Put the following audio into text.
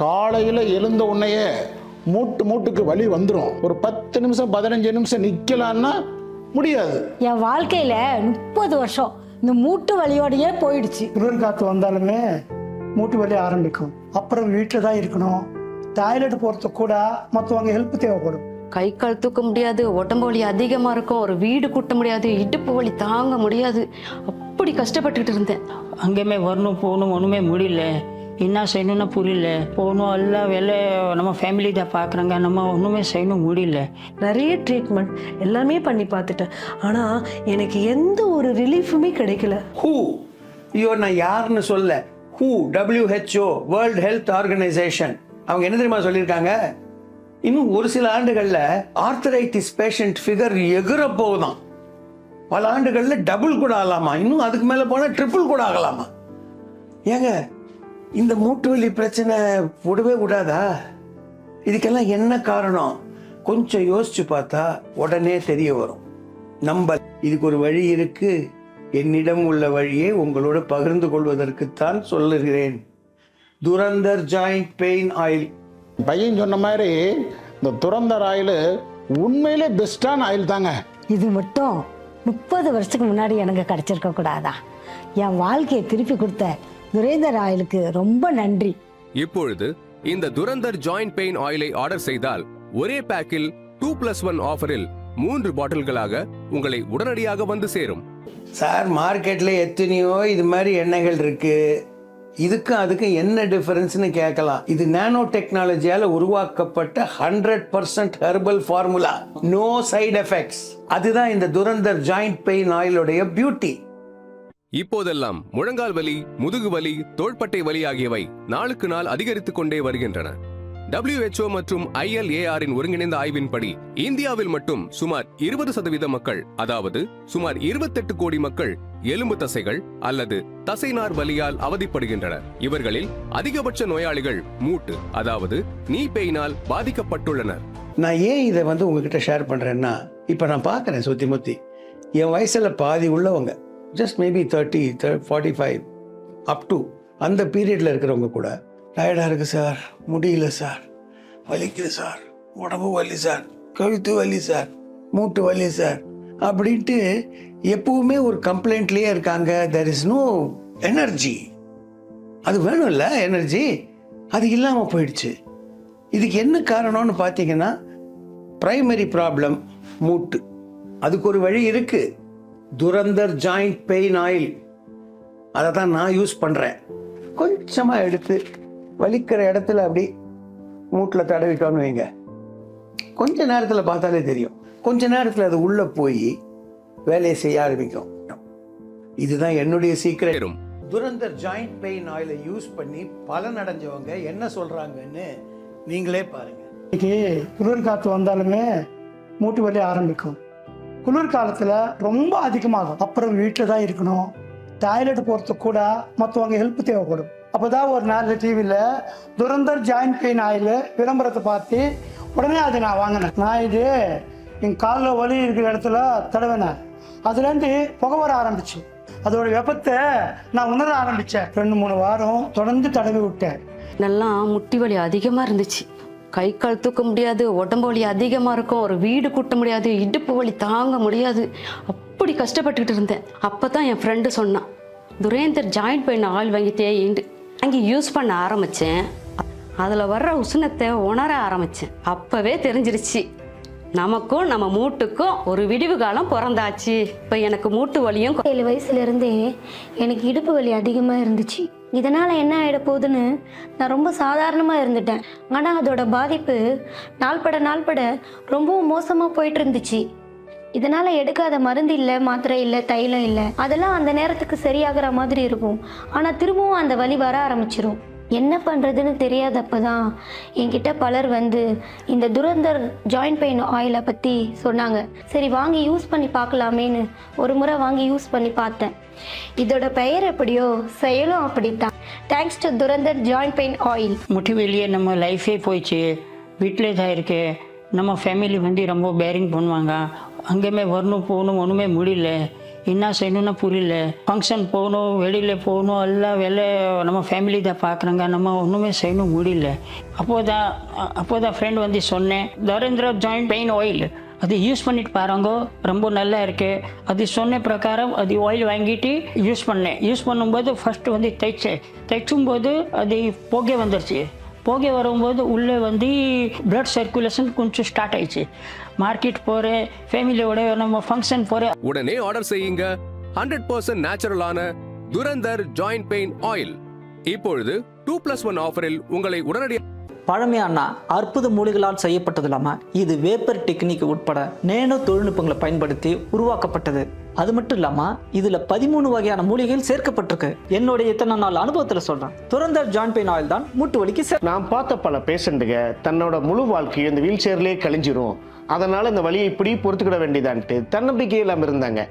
காலையில் எழுந்த உடனேயே மூட்டு மூட்டுக்கு வலி வந்துடும் ஒரு பத்து நிமிஷம் பதினஞ்சு நிமிஷம் நிற்கலான்னா முடியாது. என் வாழ்க்கையில முப்பது வருஷம் இந்த மூட்டு வலியோடயே போயிடுச்சு. குளிர் காற்று வந்தாலுமே மூட்டு வலி ஆரம்பிக்கும். அப்புறம் வீட்டில் தான் இருக்கணும். டாய்லெட் போகிறதுக்கு கூட மற்றவங்க ஹெல்ப் தேவைப்படும். கை கால் தூக்க முடியாது உடம்பு வலி அதிகமா இருக்கும். ஒரு வீடு கூட்ட முடியாது இடுப்பு வலி தாங்க முடியாது. அப்படி கஷ்டப்பட்டுட்டு இருந்தேன். அங்கேயுமே வரணும் போகணும் ஒன்றுமே முடியல. என்ன செய்யணும்னு புரியல. போகணும் எல்லாம் வேலை நம்ம ஃபேமிலி தான் பார்க்குறாங்க நம்ம ஒன்றுமே செய்யணும் முடியல. நிறைய ட்ரீட்மெண்ட் எல்லாமே பண்ணி பார்த்துட்டேன். ஆனால் எனக்கு எந்த ஒரு ரிலீஃபுமே கிடைக்கல. ஹூ ஐயோ நான் யாருன்னு சொல்ல who WHO world health organisation அவங்க என்ன தெரியுமா சொல்லியிருக்காங்க? இன்னும் ஒரு சில ஆண்டுகளில் ஆர்த்தரைட்டிஸ் பேஷண்ட் ஃபிகர் எகிற போகுதாம் பல ஆண்டுகளில் டபுள் கூட ஆகலாமா? இன்னும் அதுக்கு மேலே போனால் ட்ரிபிள் கூட ஆகலாமா? ஏங்க இந்த மூட்டு வலி பிரச்சனை விடவே விடாதா? இதுக்கெல்லாம் என்ன காரணம்? கொஞ்சம் யோசிச்சு பார்த்தா உடனே தெரிய வரும். நம்ப இதுக்கு ஒரு வழி இருக்கு. என்னிடம் உள்ள வழியை உங்களோட பகிர்ந்து கொள்வதற்குத்தான் சொல்லுகிறேன். Durandhar joint pain oil. பையன் சொன்ன மாதிரி இந்த துறந்தர் ஆயில் உண்மையிலே பெஸ்டான ஆயில் தாங்க. இது மட்டும் முப்பது வருஷத்துக்கு முன்னாடி எனக்கு கிடைச்சிருக்க கூடாதா என் வாழ்க்கையை திருப்பி கொடுத்த துரேந்தர் ஆயிலுக்கு ரொம்ப நன்றி. இப்பொழுது இந்த துரந்தர் ஜாயிண்ட் பெயின் ஆயிலை ஆர்டர் செய்தால் ஒரே பேக்கில் டூ பிளஸ் ஒன் ஆஃபரில் மூன்று பாட்டில்களாக உங்களை உடனடியாக வந்து சேரும். சார் மார்க்கெட்ல எத்தனையோ இது மாதிரி எண்ணெய்கள் இருக்கு. இதுக்கும் அதுக்கும் என்ன டிஃபரன்ஸ்னு கேட்கலாம். இது நானோ டெக்னாலஜியால உருவாக்கப்பட்ட hundred percent herbal formula no side effects அதுதான் இந்த துரந்தர் ஜாயிண்ட் பெயின் ஆயிலுடைய பியூட்டி இப்போதெல்லாம் முழங்கால் வலி முதுகு வலி தோள்பட்டை வலி ஆகியவை நாளுக்கு நாள் அதிகரித்துக் கொண்டே வருகின்றன. டபிள்யூஹெச்ஓ மற்றும் ஐஎல்ஏஆரின் ஒருங்கிணைந்த ஆய்வின்படி இந்தியாவில் மட்டும் சுமார் இருபது சதவீத மக்கள் அதாவது சுமார் 28 கோடி மக்கள் எலும்பு தசைகள் அல்லது தசைநார் வலியால் அவதிப்படுகின்றனர். இவர்களில் அதிகபட்ச நோயாளிகள் மூட்டு அதாவது நீ பெயினால் பாதிக்கப்பட்டுள்ளனர். நான் ஏன் இதை வந்து உங்ககிட்ட ஷேர் பண்றேன்னா இப்ப நான் பாக்குறேன் சுத்தி முத்தி. என் வயசுல பாதி உள்ளவங்க just maybe thirty forty five up to அந்த பீரியடில் இருக்கிறவங்க கூட டயர்டாக இருக்குது சார் முடியல சார் வலிக்குது சார் உடம்பு வலி சார் கழுத்து வலி சார் மூட்டு வலி சார் அப்படின்ட்டு எப்பவுமே ஒரு கம்ப்ளைண்ட்லேயே இருக்காங்க. தெர் இஸ் நோ எனர்ஜி அது வேணும்ல எனர்ஜி அது இல்லாமல் போயிடுச்சு. இதுக்கு என்ன காரணம்னு பார்த்தீங்கன்னா ப்ரைமரி ப்ராப்ளம் மூட்டு. அதுக்கு ஒரு வழி இருக்குது துரந்தர் ஜாயிண்ட் பெயின் ஆயில். அதை தான் நான் யூஸ் பண்ணுறேன் கொஞ்சமாக எடுத்து வலிக்கிற இடத்துல அப்படி மூட்டில் தடவிட்டோன்னு வைங்க. கொஞ்ச நேரத்தில் பார்த்தாலே தெரியும். கொஞ்ச நேரத்தில் அது உள்ளே போய் வேலையை செய்ய ஆரம்பிக்கும். இதுதான் என்னுடைய சீக்கிரம் துரந்தர் ஜாயிண்ட் பெயின் ஆயிலை யூஸ் பண்ணி பலன் அடைஞ்சவங்க என்ன சொல்றாங்கன்னு நீங்களே பாருங்க. இன்னைக்கு குளிர் காற்று வந்தாலுமே மூட்டு வலி ஆரம்பிக்கும். குளிர் காலத்தில் ரொம்ப அதிகமாகும். அப்புறம் வீட்டில் தான் இருக்கணும். டாய்லெட் போகிறதுக்கு கூட மற்றவங்க ஹெல்ப் தேவைப்படும். அப்போ தான் ஒரு நாள் டிவியில் துரந்தர் ஜாயிண்ட் பெயின் ஆயில் விளம்பரத்தை பார்த்து உடனே அதை நான் வாங்கினேன். நான் இது என் காலில் வலி இருக்கிற இடத்துல தடவினேன். அதுலேருந்து புகை வர ஆரம்பிச்சு. அதோட வெப்பத்தை நான் உணர ஆரம்பித்தேன் ரெண்டு மூணு வாரம் தொடர்ந்து தடவி விட்டேன். நல்லா முட்டி வலி அதிகமாக இருந்துச்சு. கை கால் தூக்க முடியாது உடம்பு வலி அதிகமாக இருக்கும் ஒரு வீடு கூட்ட முடியாது இடுப்பு வலி தாங்க முடியாது. அப்படி கஷ்டப்பட்டுக்கிட்டு இருந்தேன். அப்போ தான் என் ஃப்ரெண்டு சொன்னான் துரேந்தர் ஜாயிண்ட் பெயின் ஆயில் வாங்கிட்டே தேயிண்டு அங்கே யூஸ் பண்ண ஆரம்பித்தேன் அதில் வர்ற உஷ்ணத்தை உணர ஆரம்பித்தேன் அப்போவே தெரிஞ்சிருச்சு நமக்கும் நம்ம மூட்டுக்கும் ஒரு விடிவு காலம் பிறந்தாச்சு. இப்போ எனக்கு மூட்டு வலியும் ஏழு வயசுலேருந்தே எனக்கு இடுப்பு வலி அதிகமாக இருந்துச்சு. இதனால் என்ன ஆகிட போகுதுன்னு நான் ரொம்ப சாதாரணமாக இருந்துட்டேன். ஆனால் அதோட பாதிப்பு நாள்பட நாள்பட ரொம்பவும் மோசமாக போயிட்டு இருந்துச்சு இதனால் எடுக்காத மருந்து இல்லை மாத்திரை இல்லை தைலம் இல்லை. அதெல்லாம் அந்த நேரத்துக்கு சரியாகிற மாதிரி இருக்கும். ஆனால் திரும்பவும் அந்த வலி வர ஆரம்பிச்சிரும். என்ன பண்ணுறதுன்னு தெரியாதப்ப தான் என்கிட்ட பலர் வந்து இந்த துரந்தர் ஜாயிண்ட் பெயின் ஆயிலை பற்றி சொன்னாங்க. சரி வாங்கி யூஸ் பண்ணி பார்க்கலாமேன்னு ஒரு முறை வாங்கி யூஸ் பண்ணி பார்த்தேன். இதோட பெயர் எப்படியோ செயலும் அப்படித்தான். Thanks to Durandhar joint pain oil முட்டி வெளியே நம்ம லைஃபே போயிடுச்சு. வீட்டிலே தான் இருக்கு. நம்ம ஃபேமிலி வந்து ரொம்ப பேரிங் பண்ணுவாங்க. அங்கேயுமே வரணும் போகணும் ஒன்றுமே முடியல. என்ன செய்யணும்னு புரியல. ஃபங்க்ஷன் போகணும் வெளியில் போகணும் எல்லாம் வெளில நம்ம ஃபேமிலி தான் பார்க்குறாங்க. நம்ம ஒன்றுமே செய்யணும் முடியல. அப்போ தான் அப்போ தான் ஃப்ரெண்ட் வந்து சொன்னேன் தரேந்திர ஜாயிண்ட் பெயின் ஆயில் அது யூஸ் பண்ணிட்டு பாருங்க ரொம்ப நல்லா இருக்கு. அது சொன்ன பிரகாரம் அது ஆயில் வாங்கிட்டு யூஸ் பண்ணேன். யூஸ் பண்ணும்போது ஃபர்ஸ்ட் வந்து தைச்சேன். தைச்சும்போது அது போகே வந்துருச்சு. புகை வரும்போது உள்ளே வந்து பிளட் சர்க்குலேஷன் கொஞ்சம் ஸ்டார்ட் ஆயிடுச்சு. மார்க்கெட் போகிறேன் ஃபேமிலியோட நம்ம ஃபங்க்ஷன் போகிறேன் உடனே ஆர்டர் செய்யுங்க. ஹண்ட்ரட் பர்சன்ட் நேச்சுரலான துரந்தர் ஜாயிண்ட் பெயின் ஆயில் இப்பொழுது டூ பிளஸ் ஒன் ஆஃபரில் உங்களை உடனடியாக பழமையான அற்புத மூலிகளால் செய்யப்பட்டது இல்லாமல் இது வேப்பர் டெக்னிக் உட்பட நேனோ தொழில்நுட்பங்களை பயன்படுத்தி உருவாக்கப்பட்டது. அது மட்டும் இல்லாமல் இதில் பதிமூணு வகையான மூலிகைகள் சேர்க்கப்பட்டிருக்கு. என்னுடைய இத்தனை நாள் அனுபவத்தில் சொல்கிறேன் துறந்த ஜாயின் பெயின் ஆயில் தான் மூட்டு வலிக்கு நான் பார்த்த பல பேஷண்ட்டுங்க தன்னோட முழு வாழ்க்கையை இந்த வீல் சேர்லேயே கழிஞ்சிரும். அதனால இந்த வழியை இப்படி பொறுத்துக்கிட வேண்டியதான்ட்டு தன்னம்பிக்கை இல்லாமல் இருந்தாங்க.